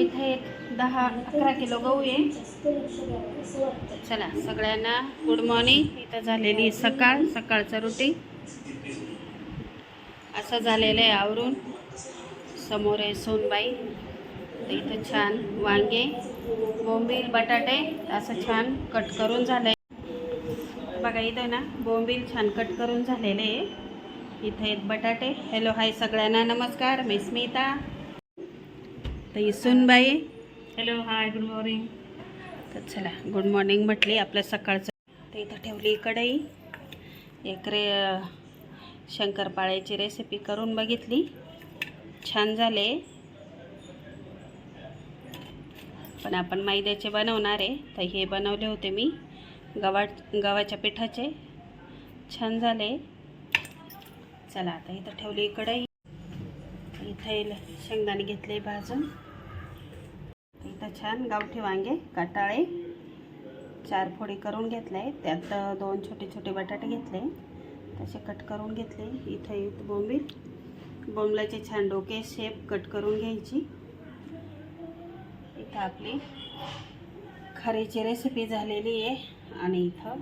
इथे एक दहा अकरा किलो गहू आहे. चला सगळ्यांना गुड मॉर्निंग इथं झालेली सकाळ सकाळचं रुटीन असं झालेलं आहे आवरून. समोर आहे सोनबाई. इथं छान वांगे बोंबील बटाटे असं छान कट करून झालं आहे बघा इथं ना बोंबील छान कट करून झालेले आहे. इथं आहेत बटाटे. हॅलो हाय सगळ्यांना. नमस्कार. मी स्मिता. तर ही सुनबाई हॅलो हाय गुड मॉर्निंग तर चला गुड मॉर्निंग म्हटली आपलं सकाळचं. तर इथं ठेवली कढई एक रे शंकरपाळ्याची रेसिपी करून बघितली. छान झाले. पण आपण मैद्याचे बनवणार आहे. तर हे बनवले होते मी. गवा गव्हाच्या पिठाचे. छान झाले. चला आता इथं ठेवली कढई इथं शेंगदाणे घेतले भाजून. इथं छान गावठी वांगे काटाळे चार फोडी करून घेतले त्यात दोन छोटे छोटे बटाटे घेतले तसे कट करून घेतले. इथं इथं बोंबील बोंबलाचे छान डोके शेप कट करून घ्यायची. इथं आपली खारीची रेसिपी झालेली आहे. आणि इथं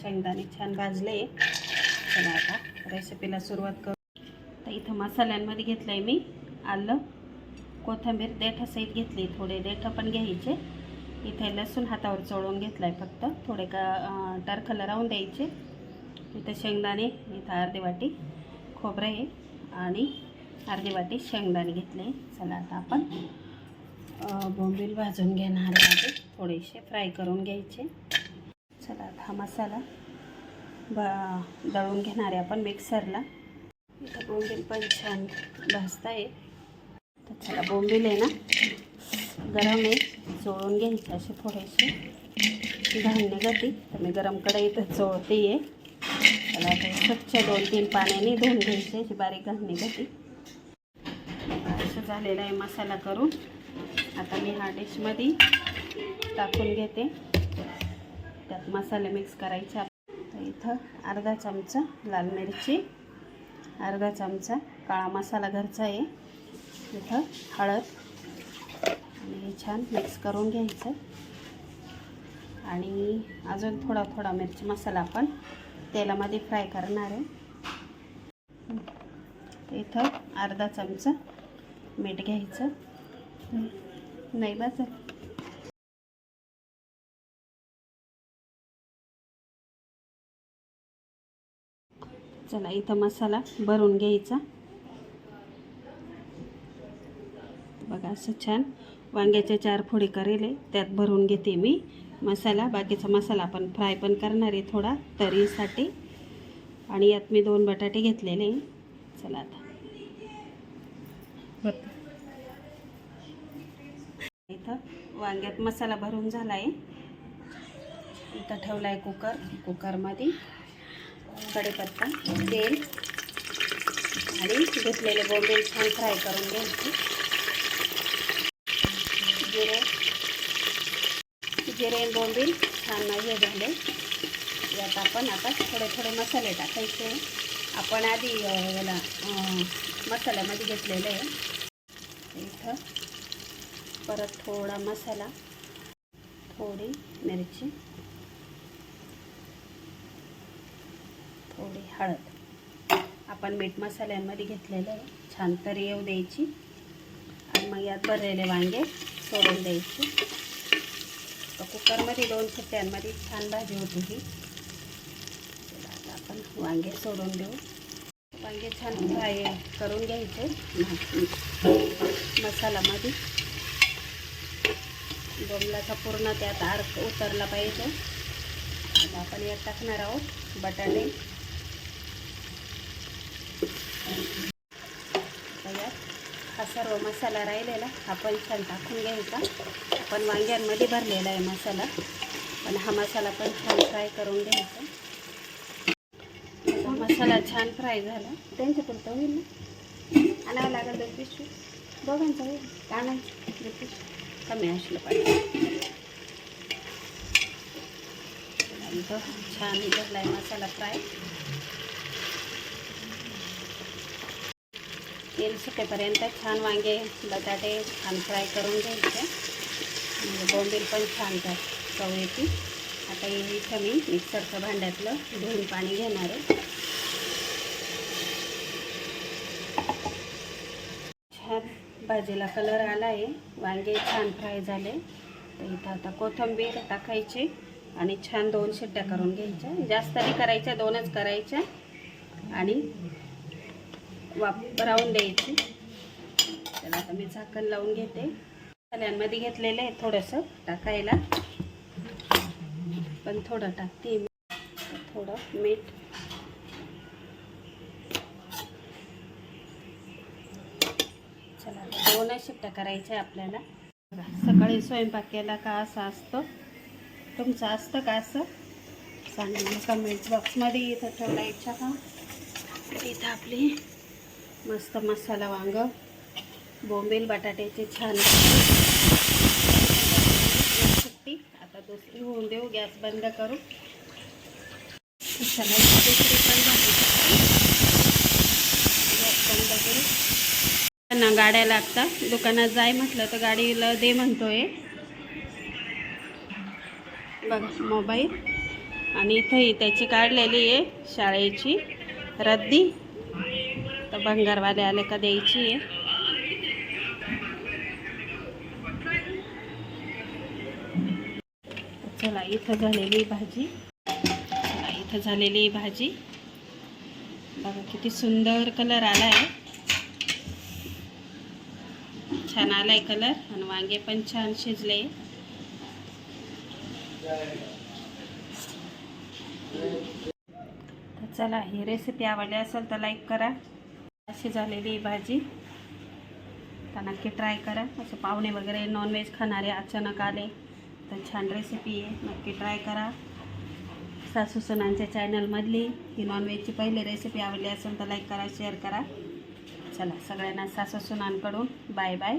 शेंगदाणे छान भाजले चला आता रेसिपीला सुरुवात करू. तर इथं मसाल्यांमध्ये घेतलं आहे मी आलं. कोथिंबीर देठासहित घेतली थोडे देठं पण घ्यायचे. इथे लसूण हातावर चोळून घेतला आहे फक्त. थोडे का टरखलं राहून द्यायचे. इथं शेंगदाणे इथं अर्धी वाटी खोबरं आहे आणि अर्धी वाटी शेंगदाणे घेतले. चला आता आपण बोंबील भाजून घेणार आहे थोडेसे फ्राय करून घ्यायचे. चला आता हा मसाला बा दळून घेणार आहे आपण मिक्सरला. इथं बोंबील पण छान भाजता आहे तर त्याला बोंबील आहे ना? गरम आहे चोळून घ्यायचे असे थोडेसे धान्य गती तर मी गरम इथं चोळते आहे त्याला ते स्वच्छ दोन तीन पाण्याने धुवून घ्यायचे अशी बारीक धान्य गती. असं झालेलं आहे मसाला करून. आता मी हा डिशमध्ये टाकून घेते. त्यात मसाले मिक्स करायचे. तर इथं अर्धा चमचा लाल मिरची अर्धा चमचा काळा मसाला घरचा आहे. इथं हळद आणि छान मिक्स करून घ्यायचं. आणि अजून थोडा थोडा मिरची मसाला आपण तेलामध्ये फ्राय करणार आहे. इथं अर्धा चमचा मीठ घ्यायचं. नाही बस चला इथं मसाला भरून घ्यायचा. बघा असं छान. वांग्याच्या चार फोडी करेल त्यात भरून घेते मी मसाला. बाकीचा मसाला आपण फ्राय पण करणार आहे थोडा तरीसाठी. आणि यात मी दोन बटाटे घेतलेले. चला आता. इथं वांग्यात मसाला भरून झाला आहे इथं ठेवला आहे कुकर कुकरमध्ये. कढीपत्ता तेल. आणि घेतलेले बोंबील छान फ्राय करून घ्यायचे. जिरे जिरे बोंबील छान हे झाले. यात आपण आता थोडे थोडे मसाले टाकायचे. आपण आधी याला मसाल्यामध्ये घेतलेलं आहे. इथं परत थोडा मसाला थोडी मिरची थोडी हळद. आपण मीठ मसाल्यांमध्ये घेतलेलं आहे. छान तरी येऊ द्यायची. आणि मग यात भरलेले वांगे सोडून द्यायची. कुकरमध्ये दोन शिट्ट्यांमध्ये छान भाजी होती ही. आता आपण वांगे सोडून देऊ. वांगे छान फ्राय करून घ्यायचे. मसालामध्ये बोमलाचा पूर्ण त्यात अर्क उतरला पाहिजे. आता आपण यात टाकणार आहोत बटाटे. हा सर्व मसाला राहिलेला हा पण छान टाकून घ्यायचा. आपण वांग्यांमध्ये भरलेला आहे मसाला. पण हा मसाला पण छान फ्राय करून घ्यायचा. मसाला छान फ्राय झाला. त्यांच्या पुरतं होईल ना. आणावं लागेल दोन पिशवी दोघांचं होईल. आणायचं. दोन पिशवी कमी असलं पाहिजे. छान भरला आहे मसाला फ्राय तेल सुटेपर्यंत छान वांगे बटाटे छान फ्राय करून घ्यायचे. म्हणजे बोंबील पण छान तर चव येते आता हे इथं मी मिक्सरच्या भांड्यातलं धुवून पाणी घेणार आहे. छान भाजीला कलर आला आहे वांगे छान फ्राय झाले. तर इथं आता कोथिंबीर टाकायची आणि छान दोन शिट्ट्या करून घ्यायच्या. जास्त नाही करायच्या दोनच करायच्या. आणि वापरावून द्यायची. त्याला आता मी झाकण लावून घेते. मसाल्यांमध्ये घेतलेलं आहे थोडंसं टाकायला. पण थोडं टाकते मी. थोडं मीठ. चला आता दोनच शिट्ट्या करायच्या आपल्याला. सकाळी स्वयंपाक केला का असं असतं? तुमचं असतं का असं? सांगा कमेंट बॉक्समध्ये इथं ठेवला इच्छा का इथं आपली मस्त मसाला वांग बोंबील बटाट्याचे छान. सुट्टी. आता दुसरी होऊन देऊ गॅस बंद करू. चला दुसरी पण झाली गॅस बंद करू. त्यांना गाड्या लागतात. दुकानात जाय म्हटलं तर गाडीला दे म्हणतोय. बघा मोबाईल. आणि इथंही त्याची काढलेली आहे शाळेची. रद्दी. भंगारवाले आले का द्यायची आहे. चला इथं झालेली भाजी. चला इथं झालेली भाजी. बघा किती सुंदर कलर आला आहे छान आलाय कलर आणि वांगे पण छान शिजले. चला ही रेसिपी आवडली असेल तर लाईक करा. अशी झालेली ही भाजी. तर नक्की ट्राय करा. असे पाहुणे वगैरे नॉनव्हेज खाणारे अचानक आले तर छान रेसिपी आहे. नक्की ट्राय करा. सासू सुनांच्या चॅनलमधली ही नॉनव्हेजची पहिली रेसिपी आवडली असेल तर लाईक करा शेअर करा. चला सगळ्यांना सासू सुनांकडून बाय बाय